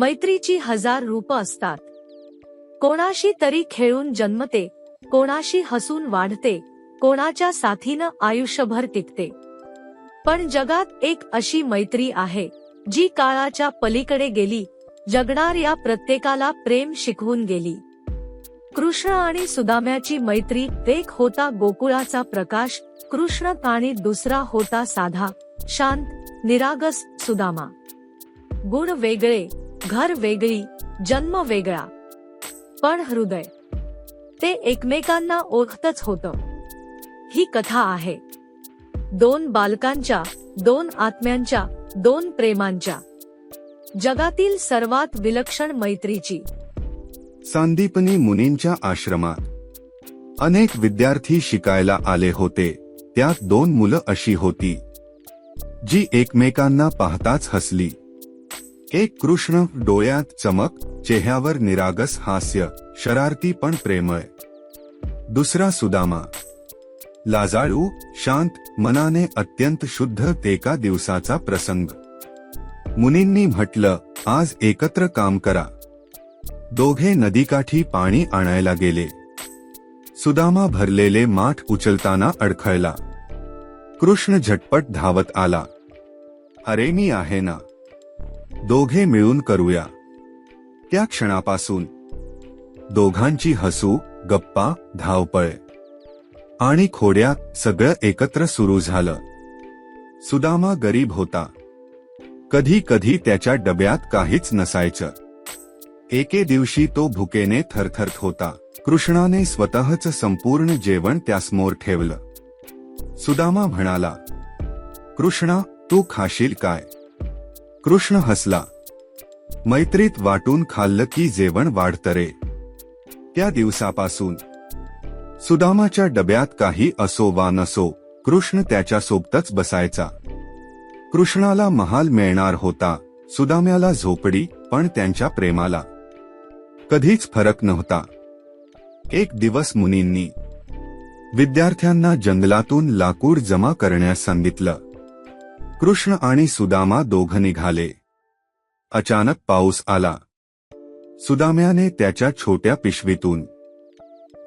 मैत्रीची हजार रूप असतात. कोणाशी तरी खेळून जन्मते कोणाशी हसून वाढते कोणाच्या साथीनं आयुष्यभर टिकते. पण जगात एक अशी मैत्री आहे जी काळाच्या पलीकडे गेली जगणाऱ्या प्रत्येकाला प्रेम शिकवून गेली. कृष्ण आणि सुदाम्याची मैत्री एक होता गोकुळाचा प्रकाश कृष्ण आणि दुसरा होता साधा शांत निरागस सुदामा. गुण वेगळे घर वेगळी जन्म वेगळा. पण हृदय. ते एकमेकांना ओळखतच होत. ही कथा आहे. दोन बालकांच्या दोन आत्म्यांच्या दोन प्रेमांच्या. जगातील सर्वात विलक्षण मैत्रीची. सांदीपनी मुनींच्या आश्रमात. अनेक विद्यार्थी शिकायला आले होते. त्यात दोन मुलं अशी होती. जी एकमेकांना पाहताच हसली. एक कृष्ण डोळ्यात चमक चेहऱ्यावर निरागस हास्य शरारती पण प्रेमळ दुसरा सुदामा. लाजाळू शांत मनाने अत्यंत शुद्ध एका दिवसाचा प्रसंग. मुनींनी म्हटलं आज एकत्र काम करा. दोघे नदीकाठी पाणी आणायला गेले. सुदामा भरलेले माठ उचलताना अडखळला. कृष्ण झटपट धावत आला. अरे मी आहे ना. दोघे मिळून करूया. त्या क्षणापासून दोघांची हसू गप्पा धावपळ आणि खोड्या सगळं एकत्र सुरू झालं. सुदामा गरीब होता. कधी कधी त्याच्या डब्यात काहीच नसायचं. एके दिवशी तो भुकेने थरथरत होता. कृष्णाने स्वतःच संपूर्ण जेवण त्यासमोर ठेवलं. सुदामा म्हणाला कृष्णा तू खाशील काय? कृष्ण हसला. मैत्रीत वाटून खाल्लं की जेवण वाढतं रे. त्या दिवसापासून. सुदामाच्या डब्यात काही असो वा नसो कृष्ण त्याच्या सोबतच बसायचा. कृष्णाला महाल मिळणार होता सुदाम्याला झोपडी पण त्यांच्या प्रेमाला. कधीच फरक नव्हता. एक दिवस मुनींनी. विद्यार्थ्यांना जंगलातून लाकूड जमा करण्यास सांगितलं. कृष्ण आणि सुदामा दोघ निघाले. अचानक पाऊस आला. सुदाम्याने त्याच्या छोट्या पिशवीतून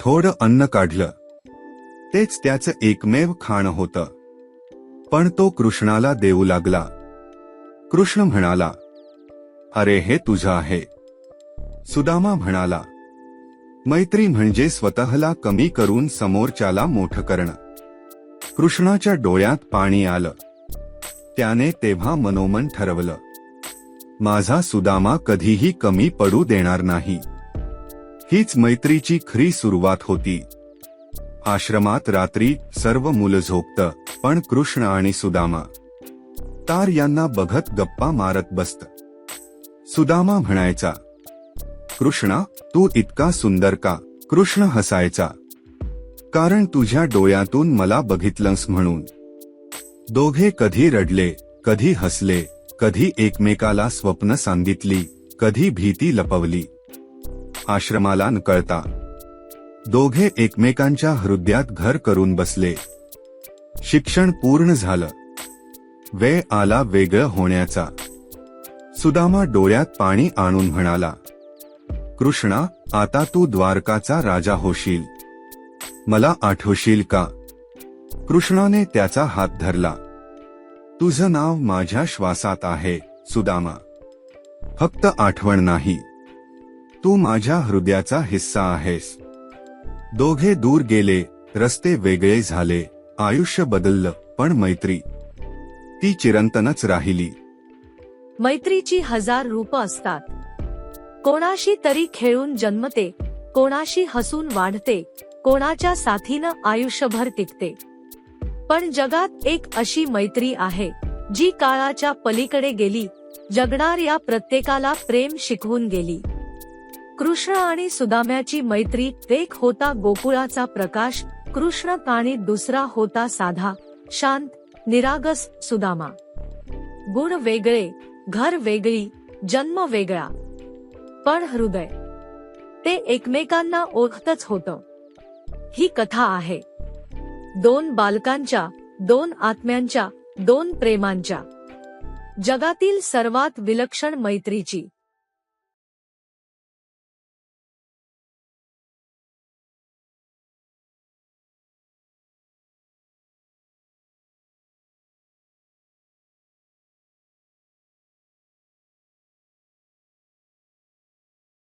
थोडं अन्न काढलं. तेच त्याचं एकमेव खाणं होतं. पण तो कृष्णाला देऊ लागला. कृष्ण म्हणाला अरे हे तुझं आहे. सुदामा म्हणाला मैत्री म्हणजे स्वतःला कमी करून समोरच्याला मोठं करणं. कृष्णाच्या डोळ्यात पाणी आलं. त्याने तेव्हा मनोमन ठरवलं. माझा सुदामा कधीही कमी पडू देणार नाही. हीच मैत्रीची खरी सुरुवात होती. आश्रमात रात्री सर्व मुलं झोपतं पण कृष्ण आणि सुदामा. तार यांना बघत गप्पा मारत बसत. सुदामा म्हणायचा कृष्णा तू इतका सुंदर का? कृष्ण हसायचा. कारण तुझ्या डोळ्यातून मला बघितलंस म्हणून. दोघे कधी रडले कधी हसले कधी एकमेकाला स्वप्न सांगितली कधी भीती लपवली. आश्रमाला नकळता. दोघे एकमेकांच्या हृदयात घर करून बसले. शिक्षण पूर्ण झालं. वेळ आला वेगळं होण्याचा. सुदामा डोळ्यात पाणी आणून म्हणाला कृष्णा आता तू द्वारकाचा राजा होशील. मला आठवशील का? कृष्णाने त्याचा हात धरला. तुझं नाव माझ्या श्वासात आहे सुदामा. फक्त आठवण नाही. तू माझ्या हृदयाचा हिस्सा आहेस. दोघे दूर गेले रस्ते वेगळे झाले आयुष्य बदललं पण मैत्री. ती चिरंतनच राहिली. मैत्रीची हजार रूप असतात. कोणाशी तरी खेळून जन्मते कोणाशी हसून वाढते कोणाच्या साथीनं आयुष्यभर टिकते. पण जगात एक अशी मैत्री आहे जी काळाच्या पलीकडे गेली जगणाऱ्या प्रत्येकाला प्रेम शिकवून गेली. कृष्ण आणि सुदाम्याची मैत्री एक होता गोकुळाचा प्रकाश कृष्ण आणि दुसरा होता साधा शांत निरागस सुदामा. गुण वेगळे घर वेगळी जन्म वेगळा. पण हृदय. ते एकमेकांना ओळखतच होत. ही कथा आहे. दोन बालकांच्या दोन आत्म्यांच्या दोन प्रेमांच्या. जगातील सर्वात विलक्षण मैत्रीची.